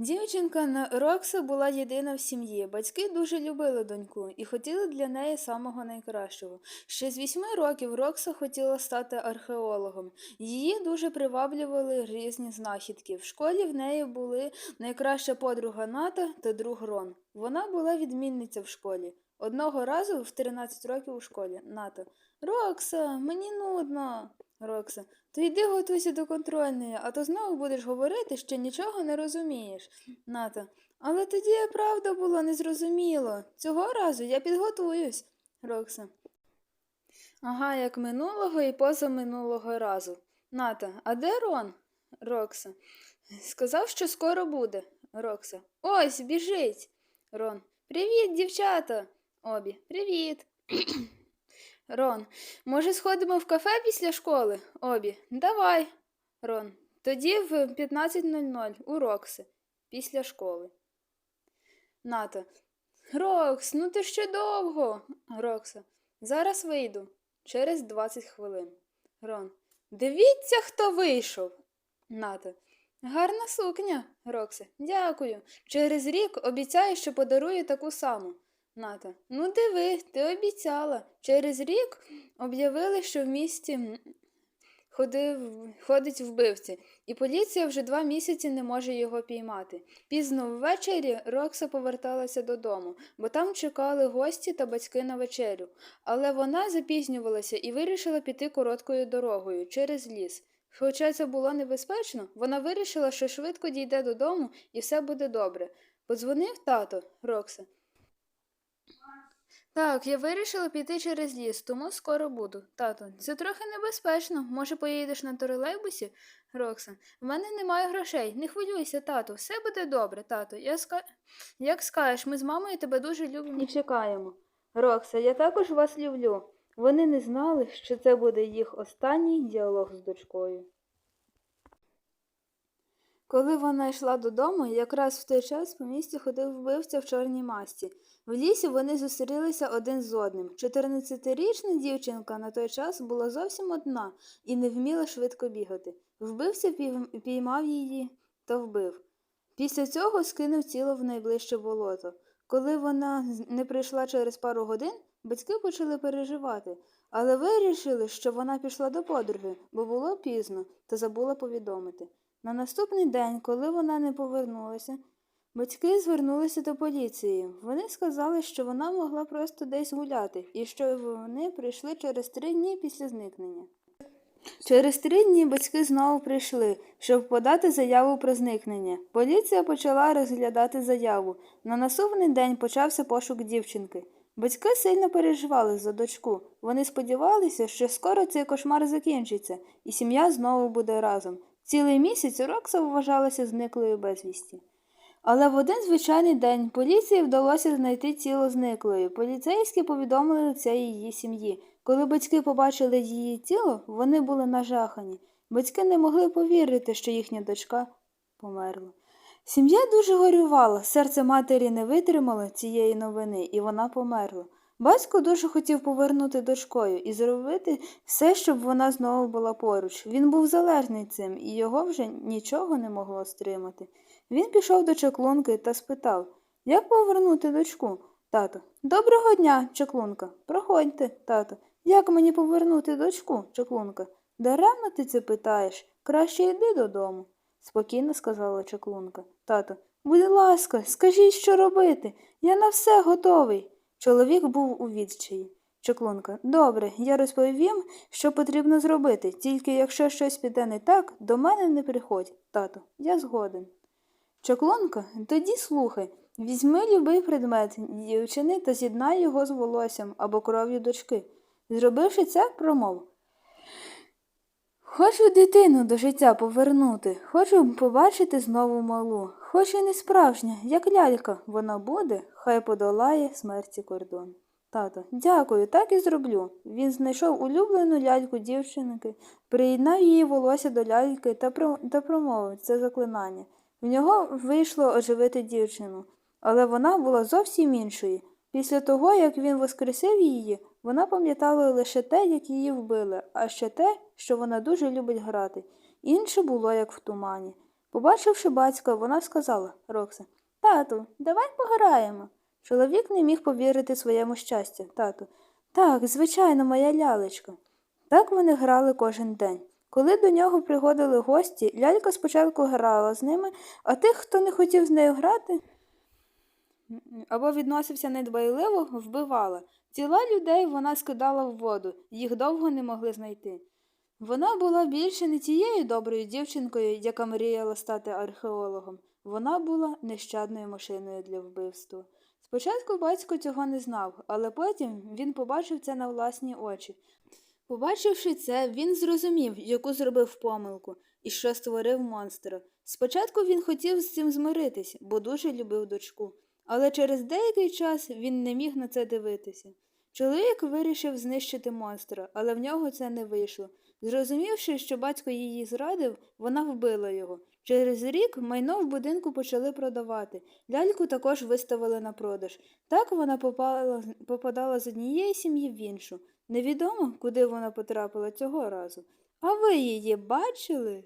Дівчинка Рокса була єдина в сім'ї. Батьки дуже любили доньку і хотіли для неї самого найкращого. Ще з вісьми років Рокса хотіла стати археологом. Її дуже приваблювали різні знахідки. В школі в неї були найкраща подруга Ната та друг Рон. Вона була відмінниця в школі. Одного разу в 13 років у школі Ната. Рокса, мені нудно. Рокса. То йди готуйся до контрольної, а то знову будеш говорити, що нічого не розумієш. Ната. Але тоді правда було незрозуміло. Цього разу я підготуюсь. Рокса. Ага, як минулого і позаминулого разу. Ната, а де Рон? Рокса. Сказав, що скоро буде. Рокса. Ось, біжить. Рон. Привіт, дівчата. Обі. Привіт. Рон. Може, сходимо в кафе після школи? Обі. Давай. Рон. Тоді в 15.00 у Рокси. Після школи. Ната. Рокс, ну ти ще довго. Рокса. Зараз вийду. Через 20 хвилин. Рон. Дивіться, хто вийшов. Ната. Гарна сукня, Рокса. Дякую. Через рік обіцяю, що подарую таку саму. Ната. Ну, диви, ти обіцяла. Через рік об'явили, що в місті ходив, ходить вбивці, і поліція вже два місяці не може його піймати. Пізно ввечері Рокса поверталася додому, бо там чекали гості та батьки на вечерю. Але вона запізнювалася і вирішила піти короткою дорогою через ліс. Хоча це було небезпечно, вона вирішила, що швидко дійде додому і все буде добре. Подзвонив тато Рокса. Так, я вирішила піти через ліс, тому скоро буду. Тато, це трохи небезпечно. Може, поїдеш на тролейбусі? Рокса, в мене немає грошей. Не хвилюйся, тато, все буде добре, тато. Я ска... Як скажеш, ми з мамою тебе дуже любимо і чекаємо. Рокса, я також вас люблю. Вони не знали, що це буде їх останній діалог з дочкою. Коли вона йшла додому, якраз в той час по місті ходив вбивця в чорній масці. В лісі вони зустрілися один з одним. 14-річна дівчинка на той час була зовсім одна і не вміла швидко бігати. Вбивця піймав її та вбив. Після цього скинув тіло в найближче болото. Коли вона не прийшла через пару годин, батьки почали переживати, але вирішили, що вона пішла до подруги, бо було пізно, та забула повідомити. На наступний день, коли вона не повернулася, батьки звернулися до поліції. Вони сказали, що вона могла просто десь гуляти, і що вони прийшли через три дні після зникнення. Через три дні батьки знову прийшли, щоб подати заяву про зникнення. Поліція почала розглядати заяву. На наступний день почався пошук дівчинки. Батьки сильно переживали за дочку. Вони сподівалися, що скоро цей кошмар закінчиться, і сім'я знову буде разом. Цілий місяць Рокса вважалася зниклою безвісті. Але в один звичайний день поліції вдалося знайти тіло зниклої. Поліцейські повідомили це її сім'ї. Коли батьки побачили її тіло, вони були нажахані. Батьки не могли повірити, що їхня дочка померла. Сім'я дуже горювала, серце матері не витримало цієї новини, і вона померла. Батько дуже хотів повернути дочкою і зробити все, щоб вона знову була поруч. Він був залежний цим, і його вже нічого не могло стримати. Він пішов до чаклунки та спитав, як повернути дочку? Тато. Доброго дня, чаклунка. Проходьте, тато. Як мені повернути дочку, чаклунка? Даремно ти це питаєш. Краще йди додому, спокійно сказала чаклунка. Тато, будь ласка, скажіть, що робити. Я на все готовий. Чоловік був у відчаї. Чаклунка, добре, я розповім, що потрібно зробити, тільки якщо щось піде не так, до мене не приходь, тату, я згоден. Чаклунка, тоді слухай, візьми любий предмет дівчини та з'єднай його з волоссям або кров'ю дочки. Зробивши це, промов. Хочу дитину до життя повернути, хочу побачити знову малу, хоч і не справжня, як лялька, вона буде, хай подолає смерті кордон. Тато, дякую, так і зроблю. Він знайшов улюблену ляльку дівчинки, приєднав її волосся до ляльки та, про... та промовив це заклинання. В нього вийшло оживити дівчину, але вона була зовсім іншою. Після того, як він воскресив її, вона пам'ятала лише те, як її вбили, а ще те, що вона дуже любить грати. Інше було як в тумані. Побачивши батька, вона сказала Рокса, Тату, давай пограємо. Чоловік не міг повірити своєму щастю. Тату. Так, звичайно, моя лялечка. Так вони грали кожен день. Коли до нього приходили гості, лялька спочатку грала з ними, а тих, хто не хотів з нею грати, або відносився недбайливо, вбивала. Тіла людей вона скидала в воду, їх довго не могли знайти. Вона була більше не тією доброю дівчинкою, яка мріяла стати археологом. Вона була нещадною машиною для вбивства. Спочатку батько цього не знав, але потім він побачив це на власні очі. Побачивши це, він зрозумів, яку зробив помилку і що створив монстра. Спочатку він хотів з цим змиритись, бо дуже любив дочку, але через деякий час він не міг на це дивитися. Чоловік вирішив знищити монстра, але в нього це не вийшло. Зрозумівши, що батько її зрадив, вона вбила його. Через рік майно в будинку почали продавати. Ляльку також виставили на продаж. Так вона попала, попадала з однієї сім'ї в іншу. Невідомо, куди вона потрапила цього разу. А ви її бачили?